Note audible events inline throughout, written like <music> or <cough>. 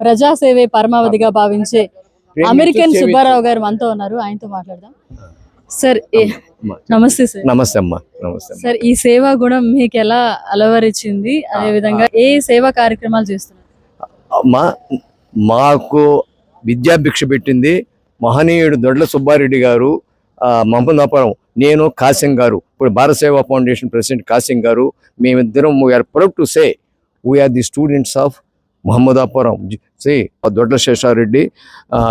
ప్రజాసేవే పరమావధిగా భావించే అమెరికన్ సుబ్బారావు గారు మనతో ఉన్నారు. ఆయనతో మాట్లాడదాం. సార్ నమస్తే సార్. నమస్తే అమ్మా నమస్తే. సార్ ఈ సేవా గుణం మీకు ఎలా అలవరిచింది అదే విధంగా ఏ సేవా కార్యక్రమాలు చేస్తున్నారు? మాకు విద్యాభిక్ష పెట్టింది మహనీయుడు దొడ్ల సుబ్బారెడ్డి గారు మహమ్మదాపురం నేను కాసిం గారు. ఇప్పుడు భారత సేవా ఫౌండేషన్ ప్రెసిడెంట్ కాసిం గారు. మేమిద్దరం we are proud to say we are the students of Mohammadapuram C Dodla Seshareddy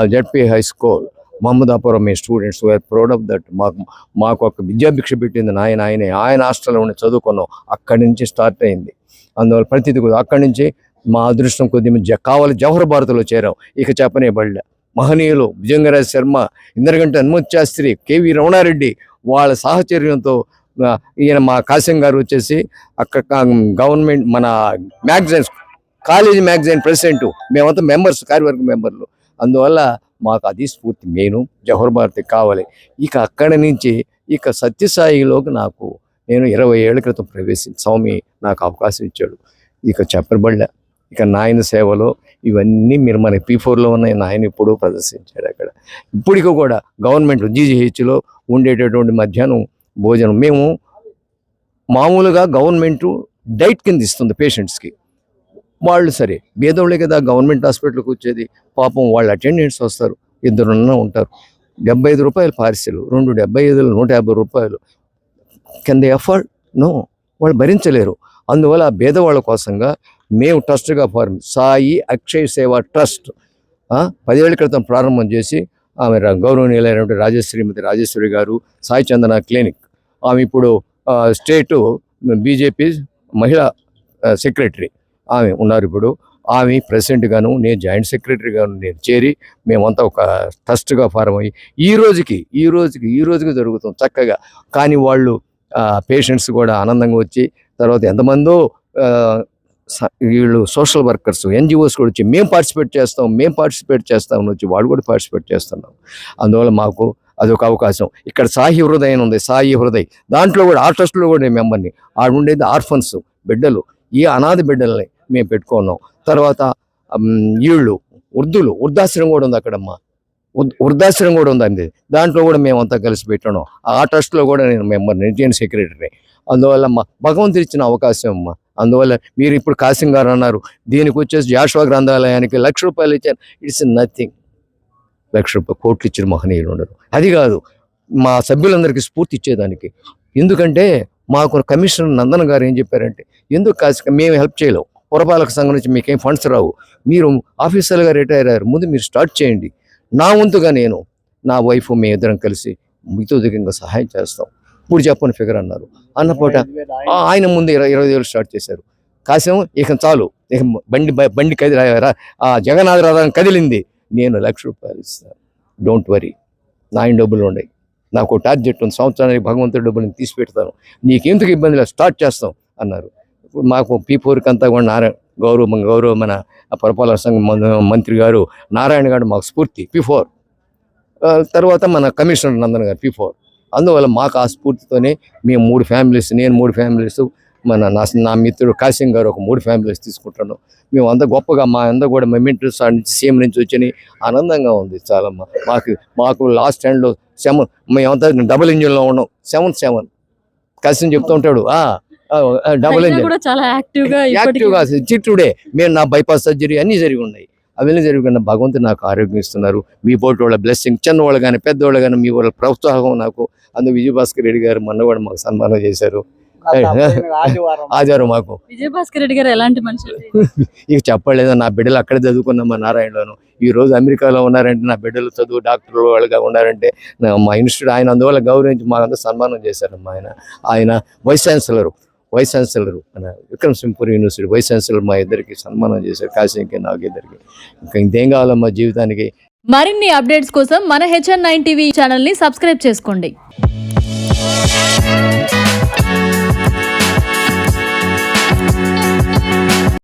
ZP high school. Mohammadapuram me students were proud of that మాకు మాకు ఒక విద్యాభిక్ష పెట్టింది నాయన ఆయనే. ఆయన హాస్టల్లో ఉండి చదువుకున్నాం. అక్కడి నుంచి స్టార్ట్ అయింది. అందువల్ల ప్రతిది కూడా అక్కడి నుంచి మా అదృష్టం కొద్ది జ- కావాలి జవహర్ భారత్లో చేరాం. ఇక చెప్పనే బళ్ళ మహనీయులు భుజంగరాజ్ శర్మ ఇంద్రగంట హనుమత్ శాస్త్రి కేవీ రమణారెడ్డి వాళ్ళ సాహచర్యంతో ఈయన మా కాశ్యం గారు వచ్చేసి అక్కడ గవర్నమెంట్ మన మ్యాగజైన్స్ కాలేజీ మ్యాగజైన్ ప్రెసిడెంట్. మేమంతా మెంబర్స్ కార్యవర్గ మెంబర్లు. అందువల్ల మాకు అది స్ఫూర్తి నేను జవహర్ భారతి కావాలి. ఇక అక్కడి నుంచి ఇక సత్యసాయిలోకి నాకు నేను ఇరవై ఏళ్ళ క్రితం ప్రవేశించి స్వామి నాకు అవకాశం ఇచ్చాడు. ఇక చెప్పబడలే. ఇక నాయన సేవలో ఇవన్నీ మీరు మన పీ ఫోర్లో ఉన్న నాయన ఇప్పుడు ప్రదర్శించాడు అక్కడ. ఇప్పటికీ కూడా గవర్నమెంట్ జీజీహెచ్లో ఉండేటటువంటి మధ్యాహ్నం భోజనం. మేము మామూలుగా గవర్నమెంట్ డైట్ కింద ఇస్తుంది పేషెంట్స్కి. వాళ్ళు సరే. భేదోళ్ళే కదా గవర్నమెంట్ హాస్పిటల్కి వచ్చేది. పాపం వాళ్ళు అటెండెంట్స్ వస్తారు. ఇద్దరున్న ఉంటారు. డెబ్బై ఐదు రూపాయలు పార్సిల్. రెండు డెబ్బై ఐదులు నూట యాభై రూపాయలు కింద ఎఫర్ట్ నో. వాళ్ళు భరించలేరు. అందువల్ల ఆ పేదవాళ్ళ కోసంగా మేము ట్రస్ట్గా ఫార్మ్ సాయి అక్షయ్ సేవ ట్రస్ట్ ఆ, పదేళ్ళ క్రితం ప్రారంభం చేసి ఆమె గౌరవనీయులైనటువంటి రాజశ్రీమతి రాజేశ్వరి గారు సాయి చందన క్లినిక్. ఆమె ఇప్పుడు స్టేటు బీజేపీ మహిళా సెక్రటరీ. ఆమె ఉన్నారు ఇప్పుడు. ఆమె ప్రెసిడెంట్గాను నేను జాయింట్ సెక్రటరీగాను నేను చేరి మేమంతా ఒక ట్రస్ట్గా ఫారం అయ్యి ఈ రోజుకి ఈ రోజుకి ఈ రోజుకి జరుగుతుంది చక్కగా. కానీ వాళ్ళు పేషెంట్స్ కూడా ఆనందంగా వచ్చి తర్వాత ఎంతమందో వీళ్ళు సోషల్ వర్కర్స్ ఎన్జిఓస్ కూడా వచ్చి మేము పార్టిసిపేట్ చేస్తాం మేము పార్టిసిపేట్ చేస్తామని వచ్చి వాళ్ళు కూడా పార్టిసిపేట్ చేస్తున్నాం అందువల్ల మాకు అదొక అవకాశం. ఇక్కడ సాయి హృదయం అని ఉంది సాయి హృదయ్. దాంట్లో కూడా ఆ ట్రస్ట్లో కూడా నేను మెంబర్ని. ఆడుండేది ఆర్ఫన్స్ బిడ్డలు. ఈ అనాథ బిడ్డల్ని మేము పెట్టుకున్నాం. తర్వాత ఈళ్ళు వీళ్ళు వృద్ధులు వృద్ధాశ్రమం కూడా ఉంది అక్కడమ్మా. వృద్ధాశ్రమం కూడా ఉందండి దాంట్లో కూడా మేము అంతా కలిసి పెట్టాను. ఆ ట్రస్ట్లో కూడా నేను మెంబర్ నేను సెక్రటరీ అందువల్ల మా భగవంతుడు ఇచ్చిన అవకాశం అమ్మా. అందువల్ల మీరు ఇప్పుడు కాసింగ్ గారు అన్నారు దీనికి వచ్చేసి జాషువా గ్రంథాలయానికి లక్ష రూపాయలు ఇచ్చారు. It's nothing. లక్ష రూపాయలు కోట్లు ఇచ్చిన మహనీయులు ఉండరు. అది కాదు మా సభ్యులందరికీ స్ఫూర్తి ఇచ్చేదానికి. ఎందుకంటే మాకు కమిషనర్ నందన్ గారు ఏం చెప్పారంటే ఎందుకు కాసి మేము హెల్ప్ చేయలేం. పురపాలక సంఘం నుంచి మీకేం ఫండ్స్ రావు. మీరు ఆఫీసర్గా రిటైర్ అయ్యారు. ముందు మీరు స్టార్ట్ చేయండి. నా వంతుగా నేను నా వైఫ్ మీ ఇద్దరం కలిసి మితోదికంగా సహాయం చేస్తాం. ఇప్పుడు చెప్పని ఫిగర్ అన్నారు. అన్నపూట ఆ, ఆయన ముందు ఇరవై ఇరవై వేలు స్టార్ట్ చేశారు. కాసేమో ఇక చాలు. ఇక బండి బండి కదిలి ఆ జగన్నాథ రథం కదిలింది. నేను లక్ష రూపాయలు ఇస్తాను. డోంట్ వరీ నా ఆయన డబ్బులు ఉన్నాయి. నాకు టార్గెట్ ఉంది. సంవత్సరానికి భగవంతుడి డబ్బులు తీసి పెడతాను నీకెందుకు ఇబ్బంది లేదు. స్టార్ట్ చేస్తాం అన్నారు. మాకు పీ ఫోర్కి అంతా కూడా నారాయణ గౌరవ గౌరవ మన పురపాలక సంఘం మంత్రి గారు నారాయణ గారు మాకు స్ఫూర్తి పీ ఫోర్. తర్వాత మన కమిషనర్ నందన్ గారు పీ ఫోర్. అందువల్ల మాకు ఆ స్ఫూర్తితోనే మేము మూడు ఫ్యామిలీస్ నేను మూడు ఫ్యామిలీస్ మన నా నా మిత్రుడు కాసిం గారు ఒక మూడు ఫ్యామిలీస్ తీసుకుంటాను మేము అంత గొప్పగా మా అందరూ కూడా మెమెంటరీస్ నుంచి సీఎం నుంచి వచ్చి ఆనందంగా ఉంది చాలా మా- మాకు మాకు లాస్ట్ హ్యాండ్లో సెవెన్ మేమంతా డబుల్ ఇంజిన్లో ఉన్నాం. Seven seven. కాసిం చెప్తూ ఉంటాడు డబుల్ ఇంజిన్ కూడా చాలా యాక్టివ్గా ఇప్పటికీ యాక్టివ్గా చిట్టుడే మేము నా బైపాస్ సర్జరీ అన్నీ జరిగి ఉన్నాయి అవన్నీ జరిగిన భగవంతుడు నాకు ఆరోగ్యం ఇస్తున్నారు మీ పోటీ వాళ్ళ బ్లెస్సింగ్ చిన్నవాళ్ళు కానీ పెద్దవాళ్ళు కానీ మీ వాళ్ళ ప్రోత్సాహం నాకు. అందు విజయభాస్కర్ రెడ్డి గారు మొన్న కూడా మాకు సన్మానం చేశారు. <laughs> ఆదివారం. మాకు. విజయభాస్కర్ రెడ్డి గారు ఎలాంటి మనిషి <laughs> ఇక చెప్పలేదు నా బిడ్డలు అక్కడే చదువుకున్నామా నారాయణలోను. ఈ రోజు అమెరికాలో ఉన్నారంటే నా బిడ్డలు చదువు డాక్టర్లు వాళ్ళుగా ఉన్నారంటే నా- మా ఇన్స్టిట్యూట్ ఆయన అందువల్ల గౌరవించి మాకంతా సన్మానం చేశారమ్మా ఆయన. ఆయన వైస్ ఛాన్సలర్. వైస్ ఛాన్సలర్ మన Vikram Simhapuri university vice chancellor మా ఇద్దరికి సన్మానం చేశారు. కాశీకి నాకు ఇద్దరికి ఇంకా ఇంకేం కావాలమ్మా జీవితానికి మరిన్ని అప్డేట్స్ కోసం మన హెచ్ఎన్ నైన్ టీవీ ఛానల్ని సబ్స్క్రైబ్ చేసుకోండి.